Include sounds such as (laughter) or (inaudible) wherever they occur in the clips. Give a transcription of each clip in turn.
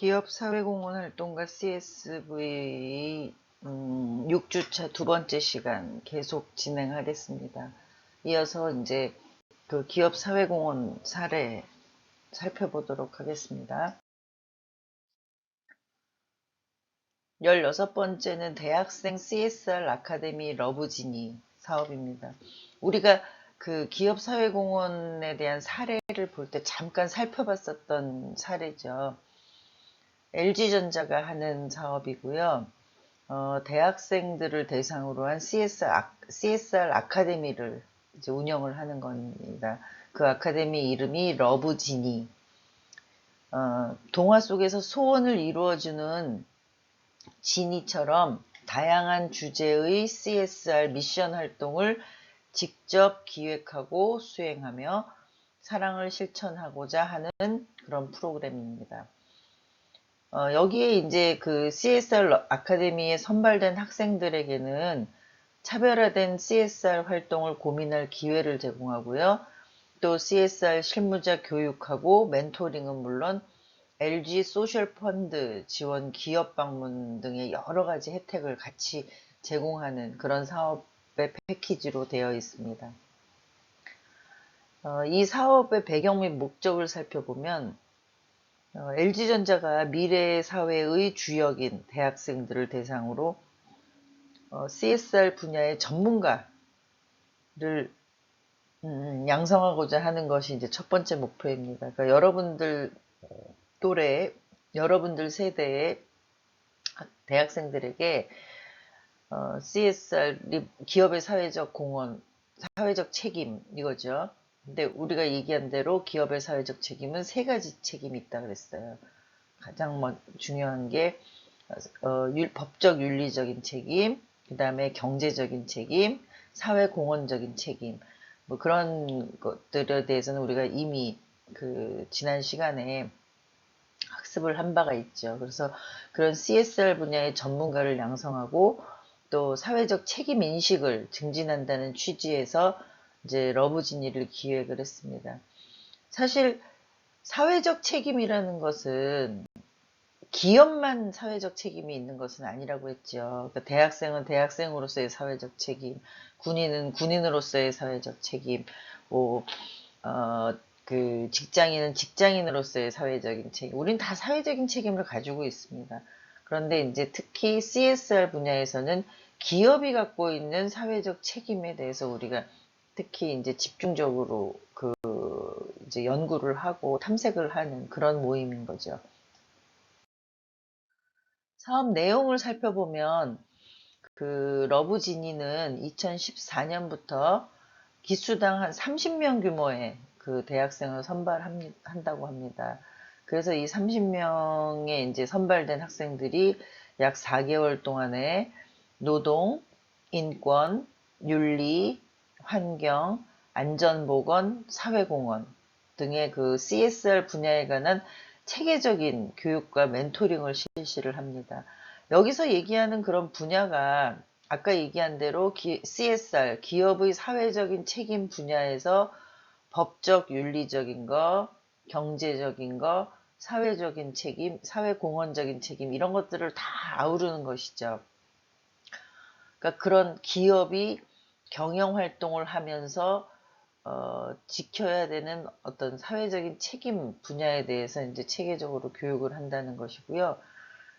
기업 사회공헌 활동가 CSV 음, 6주차 두 번째 시간 계속 진행하겠습니다. 이어서 이제 그 기업 사회공헌 사례 살펴보도록 하겠습니다. 16번째는 대학생 CSR 아카데미 러브지니 사업입니다. 우리가 그 기업 사회공헌에 대한 사례를 볼 때 잠깐 살펴봤었던 사례죠. LG전자가 하는 사업이고요. 어, 대학생들을 대상으로 한 CSR, 아, CSR 아카데미를 이제 운영을 하는 겁니다. 그 아카데미 이름이 러브지니. 어, 동화 속에서 소원을 이루어주는 지니처럼 다양한 주제의 CSR 미션 활동을 직접 기획하고 수행하며 사랑을 실천하고자 하는 그런 프로그램입니다. 어, 여기에 이제 그 CSR 아카데미에 선발된 학생들에게는 차별화된 CSR 활동을 고민할 기회를 제공하고요. 또 CSR 실무자 교육하고 멘토링은 물론 LG 소셜 펀드 지원 기업 방문 등의 여러 가지 혜택을 같이 제공하는 그런 사업의 패키지로 되어 있습니다. 어, 이 사업의 배경 및 목적을 살펴보면 어, LG전자가 미래 사회의 주역인 대학생들을 대상으로 어, CSR 분야의 전문가를 음, 양성하고자 하는 것이 이제 첫 번째 목표입니다. 그러니까 여러분들 또래, 여러분들 세대의 대학생들에게 어, CSR 기업의 사회적 공헌, 사회적 책임 이거죠. 근데 우리가 얘기한 대로 기업의 사회적 책임은 세 가지 책임이 있다 그랬어요. 가장 뭐 중요한 게 어, 율, 법적 윤리적인 책임, 그 다음에 경제적인 책임, 사회 공헌적인 책임, 뭐 그런 것들에 대해서는 우리가 이미 그 지난 시간에 학습을 한 바가 있죠. 그래서 그런 CSR 분야의 전문가를 양성하고 또 사회적 책임 인식을 증진한다는 취지에서 이제 러브지니를 기획을 했습니다. 사실 사회적 책임이라는 것은 기업만 사회적 책임이 있는 것은 아니라고 했죠. 그러니까 대학생은 대학생으로서의 사회적 책임, 군인은 군인으로서의 사회적 책임, 뭐, 어, 그 직장인은 직장인으로서의 사회적인 책임. 우린 다 사회적인 책임을 가지고 있습니다. 그런데 이제 특히 CSR 분야에서는 기업이 갖고 있는 사회적 책임에 대해서 우리가 특히 이제 집중적으로 그 이제 연구를 하고 탐색을 하는 그런 모임인 거죠. 사업 내용을 살펴보면 그 러브지니는 2014년부터 기수당 한 30명 규모의 그 대학생을 선발한다고 합니다. 그래서 이 30명의 이제 선발된 학생들이 약 4개월 동안에 노동, 인권, 윤리, 환경, 안전보건, 사회공헌 등의 그 CSR 분야에 관한 체계적인 교육과 멘토링을 실시를 합니다. 여기서 얘기하는 그런 분야가 아까 얘기한 대로 CSR, 기업의 사회적인 책임 분야에서 법적 윤리적인 거, 경제적인 거, 사회적인 책임, 사회공헌적인 책임 이런 것들을 다 아우르는 것이죠. 그러니까 그런 기업이 경영 활동을 하면서 어, 지켜야 되는 어떤 사회적인 책임 분야에 대해서 이제 체계적으로 교육을 한다는 것이고요.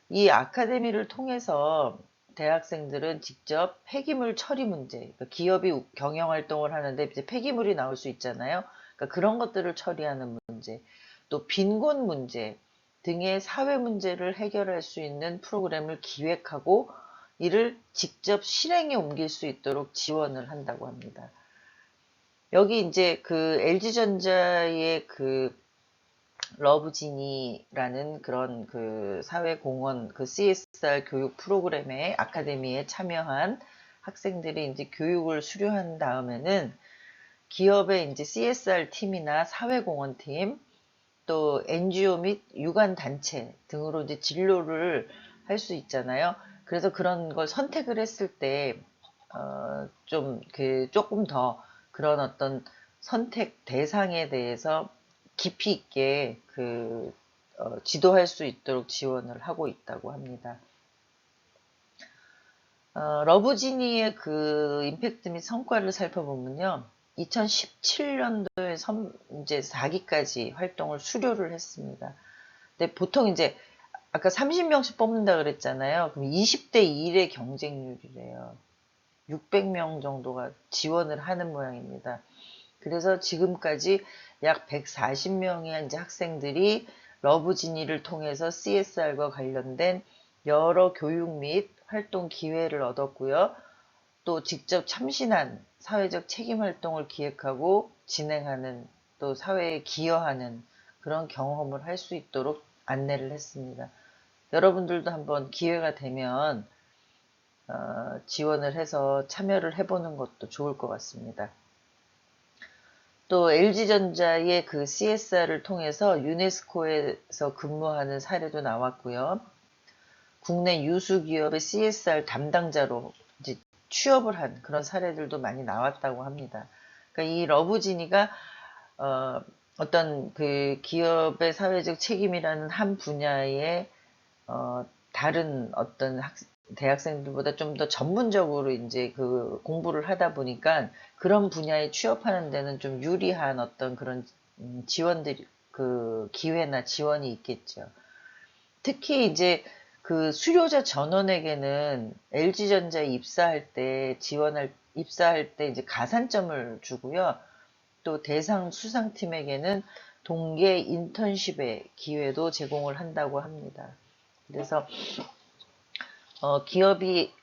이 아카데미를 통해서 대학생들은 직접 폐기물 처리 문제, 그러니까 기업이 경영 활동을 하는데 이제 폐기물이 나올 수 있잖아요. 그러니까 그런 것들을 처리하는 문제, 또 빈곤 문제 등의 사회 문제를 해결할 수 있는 프로그램을 기획하고 이를 직접 실행에 옮길 수 있도록 지원을 한다고 합니다. 여기 이제 그 LG전자의 그 러브지니라는 그런 그 사회공헌 그 CSR 교육 프로그램의 아카데미에 참여한 학생들이 이제 교육을 수료한 다음에는 기업의 이제 CSR 팀이나 사회공헌 팀, 또 NGO 및 유관 단체 등으로 이제 진로를 할 수 있잖아요. 그래서 그런 걸 선택을 했을 때, 어, 좀, 그, 조금 더 그런 어떤 선택 대상에 대해서 깊이 있게 그 어, 지도할 수 있도록 지원을 하고 있다고 합니다. 어, 러브지니의 그 임팩트 및 성과를 살펴보면요. 2017년도에 선, 이제 4기까지 활동을 수료를 했습니다. 근데 보통 이제 아까 30명씩 뽑는다 그랬잖아요. 그럼 20대 1의 경쟁률이래요. 600명 정도가 지원을 하는 모양입니다. 그래서 지금까지 약 140명의 이제 학생들이 러브지니를 통해서 CSR과 관련된 여러 교육 및 활동 기회를 얻었고요. 또 직접 참신한 사회적 책임 활동을 기획하고 진행하는 또 사회에 기여하는 그런 경험을 할 수 있도록 안내를 했습니다. 여러분들도 한번 기회가 되면 어, 지원을 해서 참여를 해보는 것도 좋을 것 같습니다. 또 LG전자의 그 CSR을 통해서 유네스코에서 근무하는 사례도 나왔고요. 국내 유수 기업의 CSR 담당자로 이제 취업을 한 그런 사례들도 많이 나왔다고 합니다. 그러니까 이 러브지니가 어, 어떤 그 기업의 사회적 책임이라는 한 분야에 어, 다른 어떤 학, 대학생들보다 좀 더 전문적으로 이제 그 공부를 하다 보니까 그런 분야에 취업하는 데는 좀 유리한 어떤 그런 음, 지원들이 그 기회나 지원이 있겠죠. 특히 이제 그 수료자 전원에게는 LG전자에 입사할 때 지원할 입사할 때 이제 가산점을 주고요. 또 대상 수상팀에게는 동계 인턴십의 기회도 제공을 한다고 합니다. 그래서 어, 기업이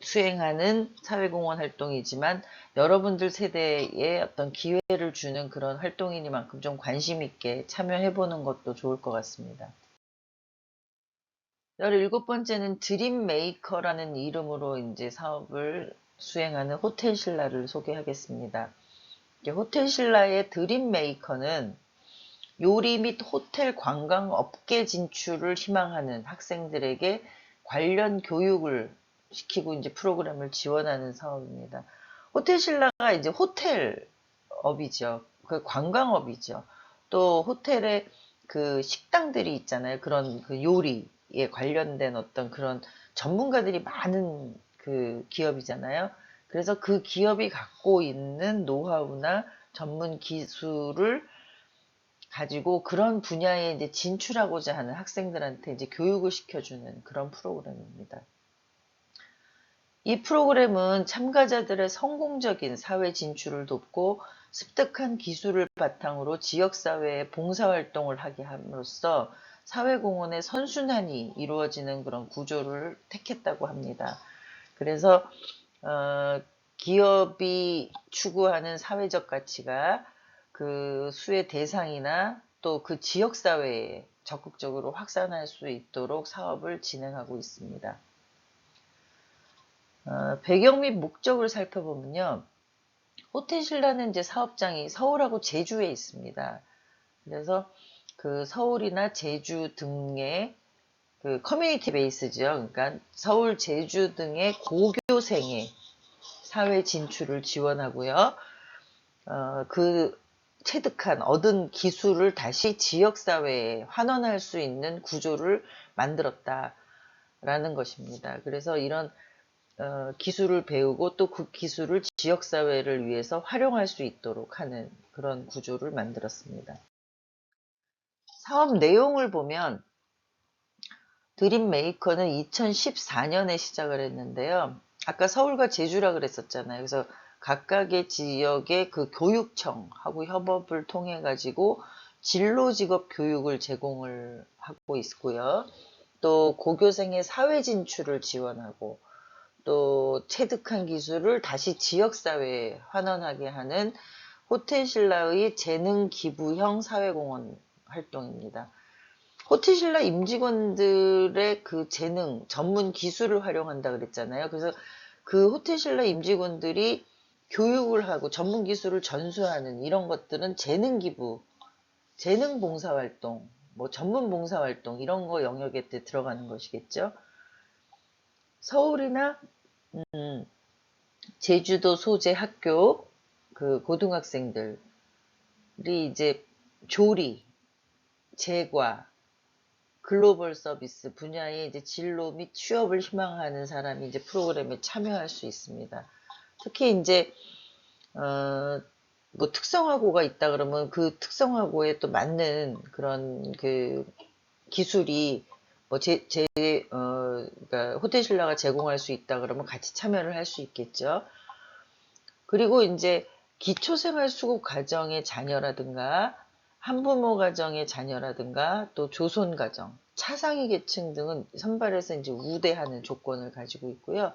수행하는 사회공헌 활동이지만 여러분들 세대에 어떤 기회를 주는 그런 활동이니만큼 좀 관심 있게 참여해 보는 것도 좋을 것 같습니다. 17번째는 드림 메이커라는 이름으로 이제 사업을 수행하는 호텔 신라를 소개하겠습니다. 호텔 신라의 드림 메이커는 요리 및 호텔 관광 업계 진출을 희망하는 학생들에게 관련 교육을 시키고 이제 프로그램을 지원하는 사업입니다. 호텔 신라가 이제 호텔업이죠. 그 관광업이죠. 또 호텔에 그 식당들이 있잖아요. 그런 그 요리에 관련된 어떤 그런 전문가들이 많은 그 기업이잖아요. 그래서 그 기업이 갖고 있는 노하우나 전문 기술을 가지고 그런 분야에 이제 진출하고자 하는 학생들한테 이제 교육을 시켜주는 그런 프로그램입니다. 이 프로그램은 참가자들의 성공적인 사회 진출을 돕고 습득한 기술을 바탕으로 지역사회에 봉사활동을 하게 함으로써 사회공헌의 선순환이 이루어지는 그런 구조를 택했다고 합니다. 그래서 어, 기업이 추구하는 사회적 가치가 그 수의 대상이나 또 그 지역사회에 적극적으로 확산할 수 있도록 사업을 진행하고 있습니다. 어, 배경 및 목적을 살펴보면요. 호텔신라는 이제 사업장이 서울하고 제주에 있습니다. 그래서 그 서울이나 제주 등의 그 커뮤니티 베이스죠. 그러니까 서울, 제주 등의 고교생의 사회 진출을 지원하고요. 어, 그 체득한 얻은 기술을 다시 지역사회에 환원할 수 있는 구조를 만들었다라는 것입니다. 그래서 이런 어, 기술을 배우고 또 그 기술을 지역사회를 위해서 활용할 수 있도록 하는 그런 구조를 만들었습니다. 사업 내용을 보면 드림 메이커는 2014년에 시작을 했는데요. 아까 서울과 제주라 그랬었잖아요. 그래서 각각의 지역의 그 교육청하고 협업을 통해 가지고 진로 직업 교육을 제공을 하고 있고요. 또 고교생의 사회 진출을 지원하고 또 체득한 기술을 다시 지역사회에 환원하게 하는 호텔신라의 재능 기부형 사회공헌 활동입니다. 호텔신라 임직원들의 그 재능, 전문 기술을 활용한다 그랬잖아요. 그래서 그 호텔신라 임직원들이 교육을 하고 전문 기술을 전수하는 이런 것들은 재능 기부, 재능 봉사 활동, 뭐 전문 봉사 활동 이런 거 영역에 들어가는 것이겠죠. 서울이나 음, 제주도 소재 학교 그 고등학생들이 이제 조리, 제과, 글로벌 서비스 분야의 이제 진로 및 취업을 희망하는 사람이 이제 프로그램에 참여할 수 있습니다. 특히 이제 어, 뭐 특성화고가 있다 그러면 그 특성화고에 또 맞는 그런 그 기술이 뭐 제, 제, 어, 그러니까 호텔 신라가 제공할 수 있다 그러면 같이 참여를 할 수 있겠죠. 그리고 이제 기초생활수급 가정의 자녀라든가 한부모 가정의 자녀라든가 또 조손 가정, 차상위 계층 등은 선발해서 이제 우대하는 조건을 가지고 있고요.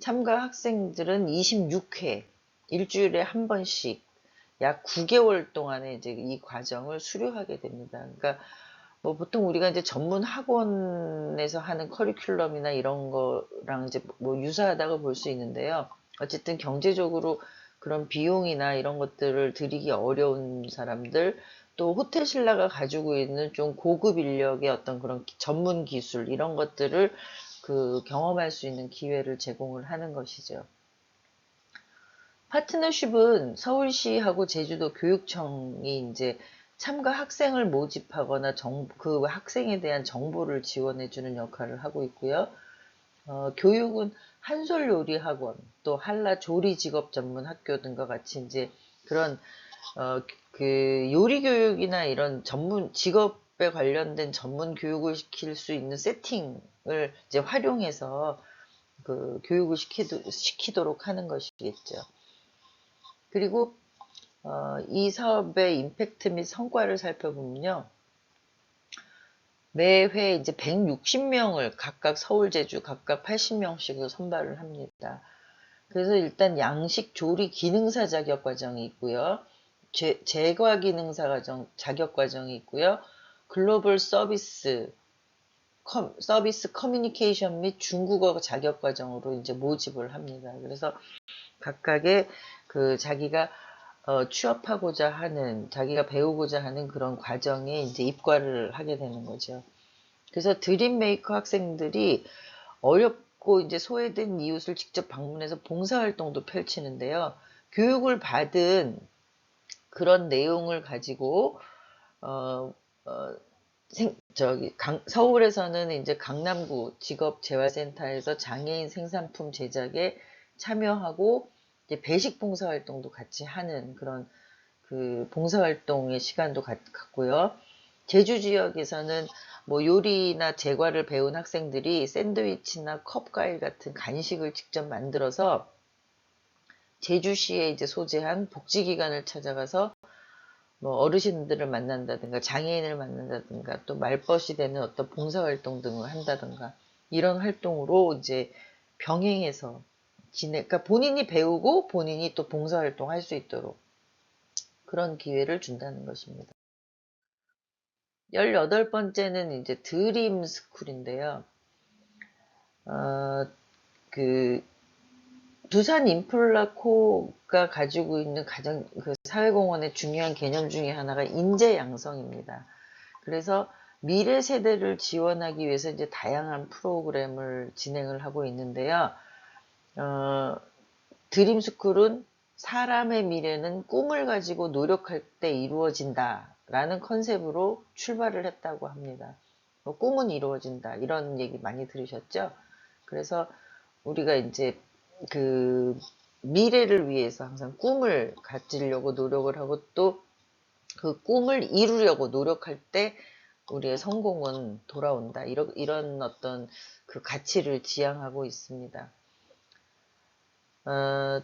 참가 학생들은 26회 일주일에 한 번씩 약 9개월 동안에 이제 이 과정을 수료하게 됩니다. 그러니까 뭐 보통 우리가 이제 전문 학원에서 하는 커리큘럼이나 이런 거랑 이제 뭐 유사하다고 볼 수 있는데요. 어쨌든 경제적으로 그런 비용이나 이런 것들을 들이기 어려운 사람들, 또 호텔 신라가 가지고 있는 좀 고급 인력의 어떤 그런 기- 전문 기술, 이런 것들을 그 경험할 수 있는 기회를 제공을 하는 것이죠. 파트너십은 서울시하고 제주도 교육청이 이제 참가 학생을 모집하거나 정, 그 학생에 대한 정보를 지원해주는 역할을 하고 있고요. 어, 교육은 한솔 요리 학원, 또 한라 조리 직업 전문 학교 등과 같이 이제 그런 어, 그 요리 교육이나 이런 전문 직업에 관련된 전문 교육을 시킬 수 있는 세팅을 이제 활용해서 그 교육을 시키도, 시키도록 하는 것이겠죠. 그리고 어, 이 사업의 임팩트 및 성과를 살펴보면요. 매회 이제 160명을 각각 서울, 제주 각각 80명씩을 선발을 합니다. 그래서 일단 양식 조리 기능사 자격 과정이 있고요. 제, 제과 기능사 과정, 자격 과정이 있고요. 글로벌 서비스, 컴, 서비스 커뮤니케이션 및 중국어 자격 과정으로 이제 모집을 합니다. 그래서 각각의 그 자기가 어, 취업하고자 하는, 자기가 배우고자 하는 그런 과정에 이제 입과를 하게 되는 거죠. 그래서 드림 메이커 학생들이 어렵고 이제 소외된 이웃을 직접 방문해서 봉사활동도 펼치는데요. 교육을 받은 그런 내용을 가지고, 어, 어, 생, 저기, 강, 서울에서는 이제 강남구 직업재활센터에서 장애인 생산품 제작에 참여하고, 이제 배식 봉사활동도 같이 하는 그런 그 봉사활동의 시간도 갖, 갖고요. 제주 지역에서는 뭐 요리나 제과를 배운 학생들이 샌드위치나 컵과일 같은 간식을 직접 만들어서 제주시에 이제 소재한 복지기관을 찾아가서 뭐 어르신들을 만난다든가 장애인을 만난다든가 또 말벗이 되는 어떤 봉사활동 등을 한다든가 이런 활동으로 이제 병행해서 지내, 그러니까 본인이 배우고 본인이 또 봉사활동 할 수 있도록 그런 기회를 준다는 것입니다. 18번째는 이제 드림 스쿨인데요. 어, 그, 두산 인플라코가 가지고 있는 가장 그 사회공헌의 중요한 개념 중에 하나가 인재 양성입니다. 그래서 미래 세대를 지원하기 위해서 이제 다양한 프로그램을 진행을 하고 있는데요. 어, 드림스쿨은 사람의 미래는 꿈을 가지고 노력할 때 이루어진다 라는 컨셉으로 출발을 했다고 합니다. 뭐 꿈은 이루어진다 이런 얘기 많이 들으셨죠? 그래서 우리가 이제 그 미래를 위해서 항상 꿈을 가지려고 노력을 하고 또 그 꿈을 이루려고 노력할 때 우리의 성공은 돌아온다. 이런, 이런 어떤 그 가치를 지향하고 있습니다. 어,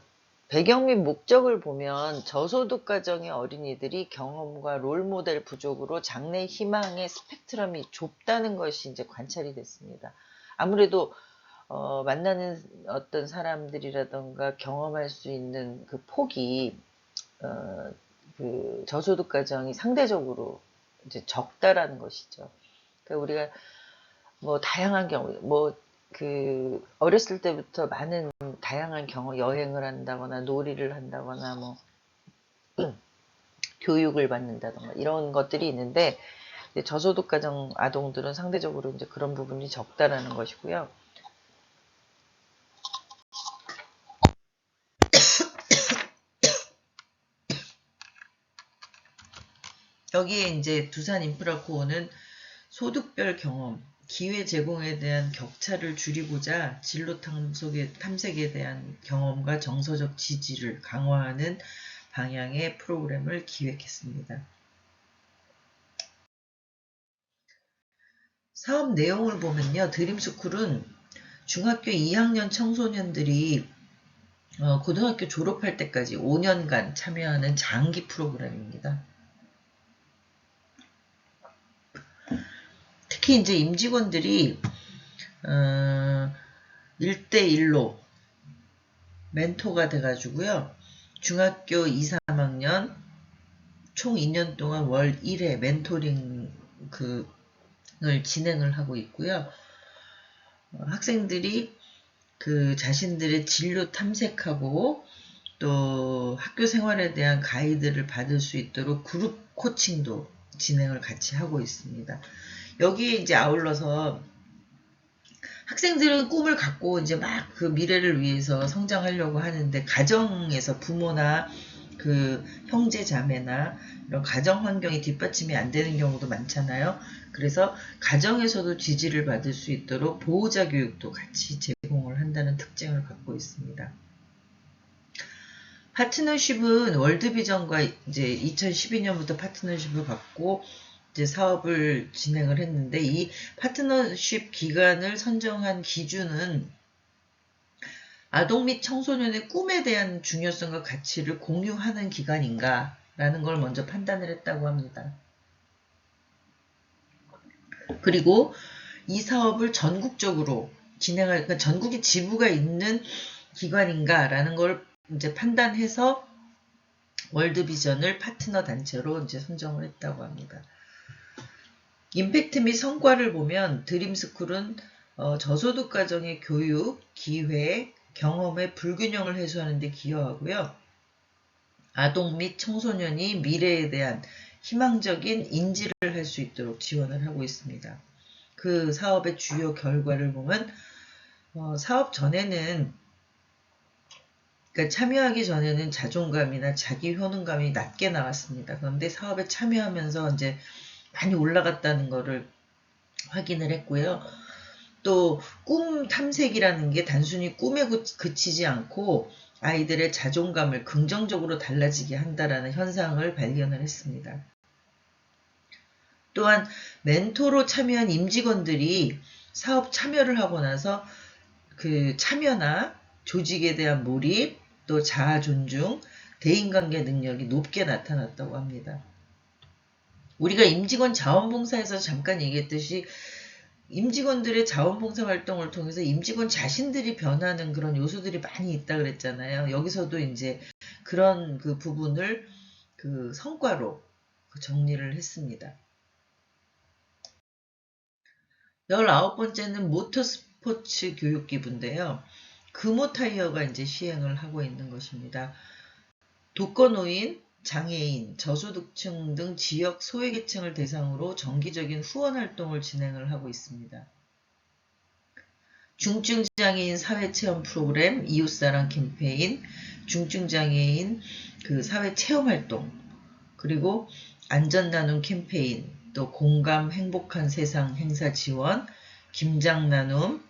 배경 및 목적을 보면 저소득 가정의 어린이들이 경험과 롤모델 부족으로 장래 희망의 스펙트럼이 좁다는 것이 이제 관찰이 됐습니다. 아무래도 어, 만나는 어떤 사람들이라던가 경험할 수 있는 그 폭이 어, 그 저소득 가정이 상대적으로 이제 적다라는 것이죠. 그러니까 우리가 뭐 다양한 경우 뭐 그 어렸을 때부터 많은 다양한 경험 여행을 한다거나 놀이를 한다거나 뭐 (clears throat) 교육을 받는다던가 이런 것들이 있는데 저소득 가정 아동들은 상대적으로 이제 그런 부분이 적다라는 것이고요. 여기에 이제 두산 인프라코어는 소득별 경험, 기회 제공에 대한 격차를 줄이고자 진로 탐색에, 탐색에 대한 경험과 정서적 지지를 강화하는 방향의 프로그램을 기획했습니다. 사업 내용을 보면요. 드림스쿨은 중학교 2학년 청소년들이 어, 고등학교 졸업할 때까지 5년간 참여하는 장기 프로그램입니다. 특히 이제 임직원들이 어, 1대1로 멘토가 돼가지고요. 중학교 2, 3학년 총 2년 동안 월 1회 멘토링 그을 진행을 하고 있고요. 어, 학생들이 그 자신들의 진로 탐색하고 또 학교 생활에 대한 가이드를 받을 수 있도록 그룹 코칭도 진행을 같이 하고 있습니다. 여기에 이제 아울러서 학생들은 꿈을 갖고 이제 막 그 미래를 위해서 성장하려고 하는데 가정에서 부모나 그 형제 자매나 이런 가정 환경이 뒷받침이 안 되는 경우도 많잖아요. 그래서 가정에서도 지지를 받을 수 있도록 보호자 교육도 같이 제공을 한다는 특징을 갖고 있습니다. 파트너십은 월드비전과 이제 2012년부터 파트너십을 갖고 이제 사업을 진행을 했는데 이 파트너십 기간을 선정한 기준은 아동 및 청소년의 꿈에 대한 중요성과 가치를 공유하는 기관인가 라는 걸 먼저 판단을 했다고 합니다. 그리고 이 사업을 전국적으로 진행할, 그러니까 전국에 지부가 있는 기관인가 라는 걸 이제 판단해서 월드비전을 파트너 단체로 이제 선정을 했다고 합니다. 임팩트 및 성과를 보면 드림스쿨은 어, 저소득 가정의 교육, 기회, 경험의 불균형을 해소하는 데 기여하고요. 아동 및 청소년이 미래에 대한 희망적인 인지를 할 수 있도록 지원을 하고 있습니다. 그 사업의 주요 결과를 보면 어, 사업 전에는 그러니까 참여하기 전에는 자존감이나 자기 효능감이 낮게 나왔습니다. 그런데 사업에 참여하면서 이제 많이 올라갔다는 거를 확인을 했고요. 또 꿈 탐색이라는 게 단순히 꿈에 그치지 않고 아이들의 자존감을 긍정적으로 달라지게 한다라는 현상을 발견을 했습니다. 또한 멘토로 참여한 임직원들이 사업 참여를 하고 나서 그 참여나 조직에 대한 몰입, 또 자아 존중, 대인관계 능력이 높게 나타났다고 합니다. 우리가 임직원 자원봉사에서 잠깐 얘기했듯이 임직원들의 자원봉사 활동을 통해서 임직원 자신들이 변하는 그런 요소들이 많이 있다 그랬잖아요. 여기서도 이제 그런 그 부분을 그 성과로 정리를 했습니다. 19번째는 모터스포츠 교육기부인데요. 금호 타이어가 이제 시행을 하고 있는 것입니다. 독거노인, 장애인, 저소득층 등 지역 소외계층을 대상으로 정기적인 후원 활동을 진행을 하고 있습니다. 중증장애인 사회체험 프로그램, 이웃사랑 캠페인, 중증장애인 그 사회체험활동, 그리고 안전나눔 캠페인, 또 공감 행복한 세상 행사 지원, 김장 나눔,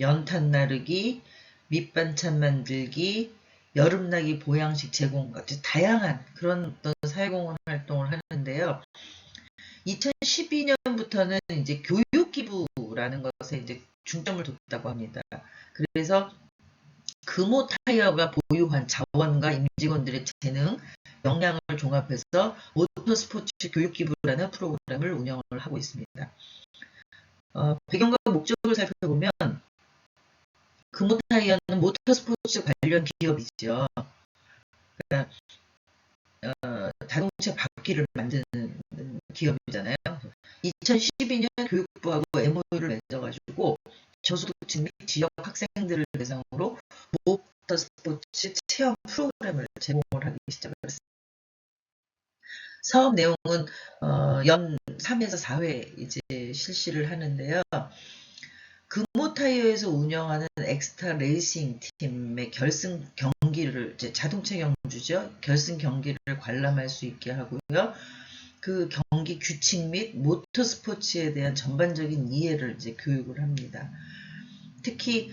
연탄 나르기, 밑반찬 만들기, 여름나기 보양식 제공 같은 다양한 그런 어떤 사회공헌 활동을 하는데요. 2012년부터는 이제 교육기부라는 것에 이제 중점을 뒀다고 합니다. 그래서 금호 타이어가 보유한 자원과 임직원들의 재능, 역량을 종합해서 모터스포츠 교육기부라는 프로그램을 운영을 하고 있습니다. 어, 배경과 목적을 살펴보면 금호타이어는 모터스포츠 관련 기업이죠. 그러니까 어, 자동차 바퀴를 만드는 기업이잖아요. 2012년 교육부하고 MOU를 맺어가지고 저소득층 및 지역 학생들을 대상으로 모터 스포츠 체험 프로그램을 제공을 하기 시작을 했습니다. 사업 내용은 어, 연 3에서 4회 이제 실시를 하는데요. 금호타이어에서 운영하는 엑스타 레이싱 팀의 결승 경기를 이제 자동차 경주죠. 결승 경기를 관람할 수 있게 하고요. 그 경기 규칙 및 모터 스포츠에 대한 전반적인 이해를 이제 교육을 합니다. 특히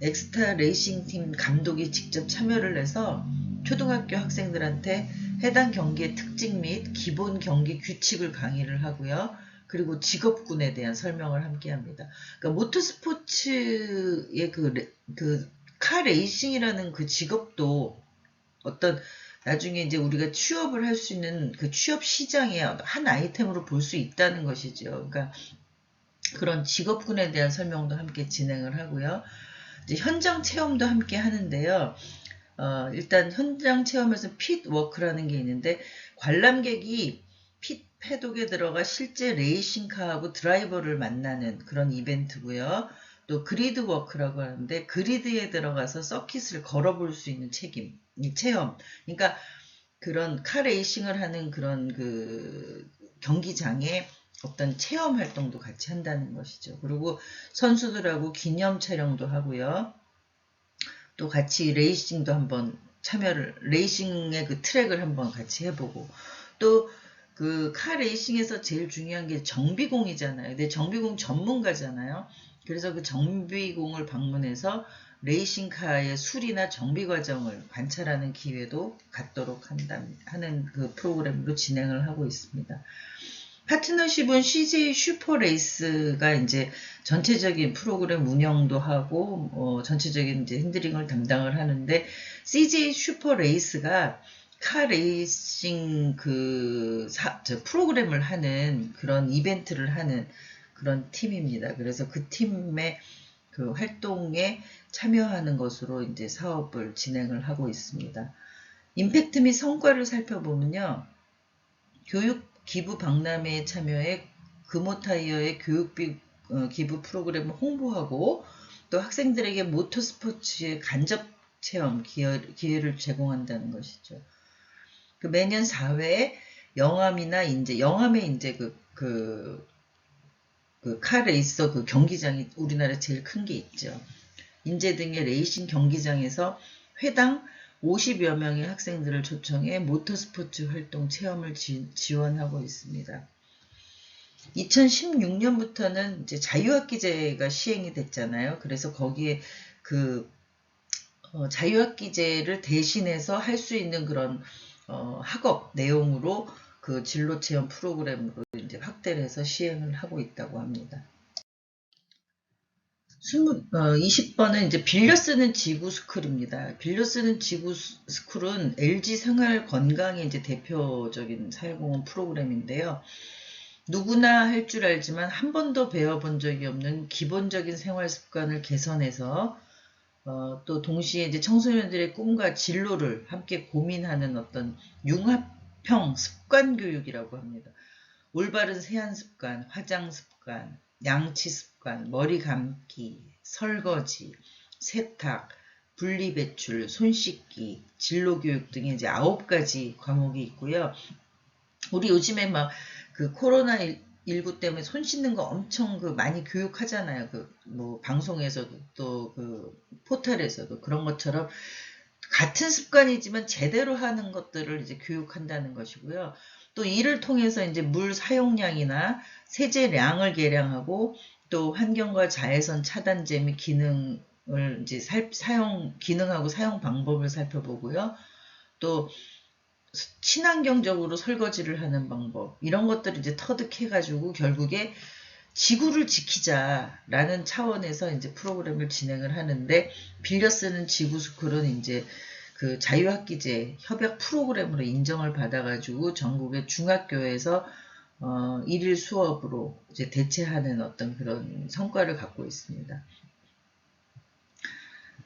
엑스타 레이싱 팀 감독이 직접 참여를 해서 초등학교 학생들한테 해당 경기의 특징 및 기본 경기 규칙을 강의를 하고요. 그리고 직업군에 대한 설명을 함께 합니다. 그러니까 모터스포츠의 그, 그, 카 레이싱이라는 그 직업도 어떤 나중에 이제 우리가 취업을 할 수 있는 그 취업 시장의 한 아이템으로 볼 수 있다는 것이죠. 그러니까 그런 직업군에 대한 설명도 함께 진행을 하고요. 이제 현장 체험도 함께 하는데요. 어, 일단 현장 체험에서 핏 워크라는 게 있는데 관람객이 핏 패독에 들어가 실제 레이싱카하고 드라이버를 만나는 그런 이벤트고요. 또 그리드 워크라고 하는데 그리드에 들어가서 서킷을 걸어볼 수 있는 책임, 이 체험. 그러니까 그런 카 레이싱을 하는 그런 그 경기장에 어떤 체험 활동도 같이 한다는 것이죠. 그리고 선수들하고 기념 촬영도 하고요. 또 같이 레이싱도 한번 참여를 레이싱의 그 트랙을 한번 같이 해보고 또 그 카 레이싱에서 제일 중요한 게 정비공이잖아요. 근데 정비공 전문가잖아요. 그래서 그 정비공을 방문해서 레이싱카의 수리나 정비 과정을 관찰하는 기회도 갖도록 한다, 하는 그 프로그램으로 진행을 하고 있습니다. 파트너십은 CJ 슈퍼레이스가 이제 전체적인 프로그램 운영도 하고 어, 전체적인 이제 핸들링을 담당을 하는데 CJ 슈퍼레이스가 카 레이싱 그 사, 프로그램을 하는 그런 이벤트를 하는 그런 팀입니다. 그래서 그 팀의 그 활동에 참여하는 것으로 이제 사업을 진행을 하고 있습니다. 임팩트 및 성과를 살펴보면요. 교육 기부 박람회에 참여해 금호타이어의 교육비 어, 기부 프로그램을 홍보하고 또 학생들에게 모터스포츠의 간접 체험 기회, 를 제공한다는 것이죠. 그 매년 4회에 영암이나 이제 영암에 이제 그, 그, 그 카 레이서 그 경기장이 우리나라에 제일 큰 게 있죠. 인제 등의 레이싱 경기장에서 회당 50여 명의 학생들을 초청해 모터스포츠 활동 체험을 지, 원하고 있습니다. 2016년부터는 이제 자유학기제가 시행이 됐잖아요. 그래서 거기에 그 어, 자유학기제를 대신해서 할 수 있는 그런 어, 학업 내용으로 그 진로 체험 프로그램으로 이제 확대를 해서 시행을 하고 있다고 합니다. 20, 어, 20번은 이제 빌려 쓰는 지구 스쿨입니다. 빌려 쓰는 지구 스쿨은 LG 생활 건강의 이제 대표적인 사회공헌 프로그램인데요. 누구나 할 줄 알지만 한 번도 배워본 적이 없는 기본적인 생활 습관을 개선해서 어, 또 동시에 이제 청소년들의 꿈과 진로를 함께 고민하는 어떤 융합형 습관 교육이라고 합니다. 올바른 세안 습관, 화장 습관, 양치 습관, 머리 감기, 설거지, 세탁, 분리 배출, 손 씻기, 진로 교육 등의 이제 아홉 가지 과목이 있고요. 우리 요즘에 막 그 코로나 19 때문에 손 씻는 거 엄청 그 많이 교육하잖아요. 그 뭐 방송에서도 또 그 포털에서도 그런 것처럼 같은 습관이지만 제대로 하는 것들을 이제 교육한다는 것이고요. 또 이를 통해서 이제 물 사용량이나 세제량을 계량하고 또 환경과 자외선 차단제 및 기능을 이제 살, 사용 기능하고 사용 방법을 살펴보고요. 또 친환경적으로 설거지를 하는 방법 이런 것들을 이제 터득해가지고 결국에 지구를 지키자라는 차원에서 이제 프로그램을 진행을 하는데 빌려 쓰는 지구 스쿨은 이제 그 자유학기제 협약 프로그램으로 인정을 받아가지고 전국의 중학교에서 어, 일일 수업으로 이제 대체하는 어떤 그런 성과를 갖고 있습니다.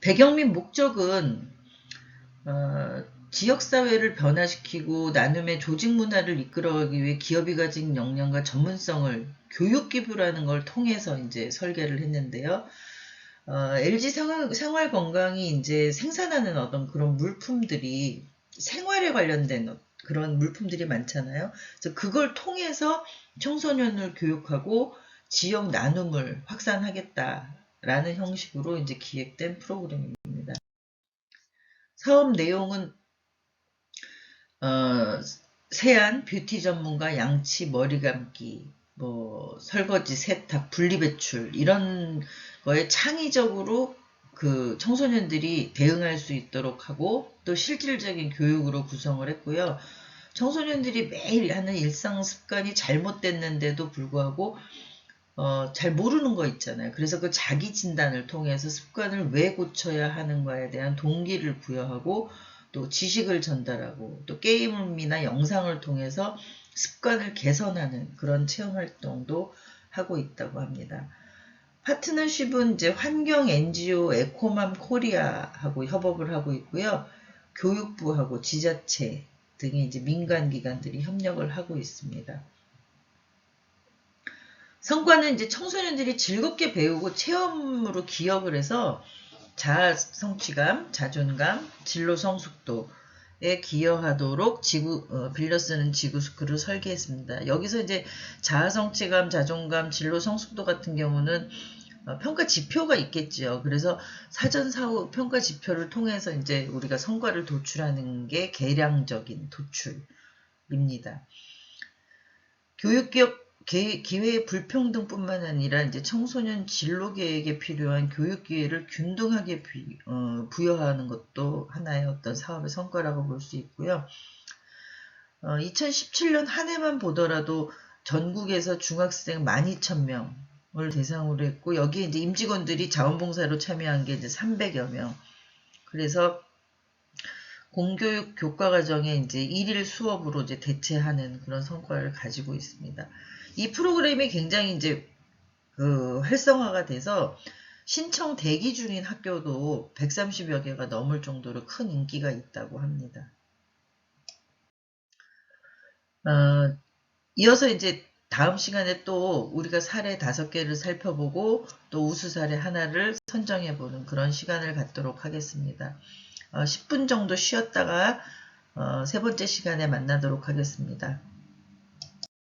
배경 및 목적은 어, 지역사회를 변화시키고 나눔의 조직 문화를 이끌어가기 위해 기업이 가진 역량과 전문성을 교육기부라는 걸 통해서 이제 설계를 했는데요. 어, LG 생활, 건강이 이제 생산하는 어떤 그런 물품들이 생활에 관련된 그런 물품들이 많잖아요. 그래서 그걸 통해서 청소년을 교육하고 지역 나눔을 확산하겠다라는 형식으로 이제 기획된 프로그램입니다. 사업 내용은 어, 세안, 뷰티 전문가, 양치, 머리 감기, 뭐 설거지, 세탁, 분리배출 이런 거에 창의적으로 그 청소년들이 대응할 수 있도록 하고 또 실질적인 교육으로 구성을 했고요. 청소년들이 매일 하는 일상 습관이 잘못됐는데도 불구하고 어, 잘 모르는 거 있잖아요. 그래서 그 자기 진단을 통해서 습관을 왜 고쳐야 하는가에 대한 동기를 부여하고 또 지식을 전달하고 또 게임이나 영상을 통해서 습관을 개선하는 그런 체험 활동도 하고 있다고 합니다. 파트너십은 이제 환경 NGO 에코맘 코리아하고 협업을 하고 있고요. 교육부하고 지자체 등의 이제 민간 기관들이 협력을 하고 있습니다. 성과는 이제 청소년들이 즐겁게 배우고 체험으로 기억을 해서 자아 성취감, 자존감, 진로 성숙도에 기여하도록 지구 어, 빌려 쓰는 지구스크를 설계했습니다. 여기서 이제 자아 성취감, 자존감, 진로 성숙도 같은 경우는 어, 평가 지표가 있겠지요. 그래서 사전 사후 평가 지표를 통해서 이제 우리가 성과를 도출하는 게 계량적인 도출입니다. 교육기업 기- 기회의 불평등뿐만 아니라 이제 청소년 진로 계획에 필요한 교육 기회를 균등하게 비- 어, 부여하는 것도 하나의 어떤 사업의 성과라고 볼 수 있고요. 2017년 한 해만 보더라도 전국에서 중학생 12,000명을 대상으로 했고 여기에 이제 임직원들이 자원봉사로 참여한 게 이제 300여 명. 그래서 공교육 교과 과정에 이제 일일 수업으로 이제 대체하는 그런 성과를 가지고 있습니다. 이 프로그램이 굉장히 이제 그 활성화가 돼서 신청 대기 중인 학교도 130여 개가 넘을 정도로 큰 인기가 있다고 합니다. 어, 이어서 이제 다음 시간에 또 우리가 사례 다섯 개를 살펴보고 또 우수 사례 하나를 선정해 보는 그런 시간을 갖도록 하겠습니다. 어, 10분 정도 쉬었다가 어, 세 번째 시간에 만나도록 하겠습니다.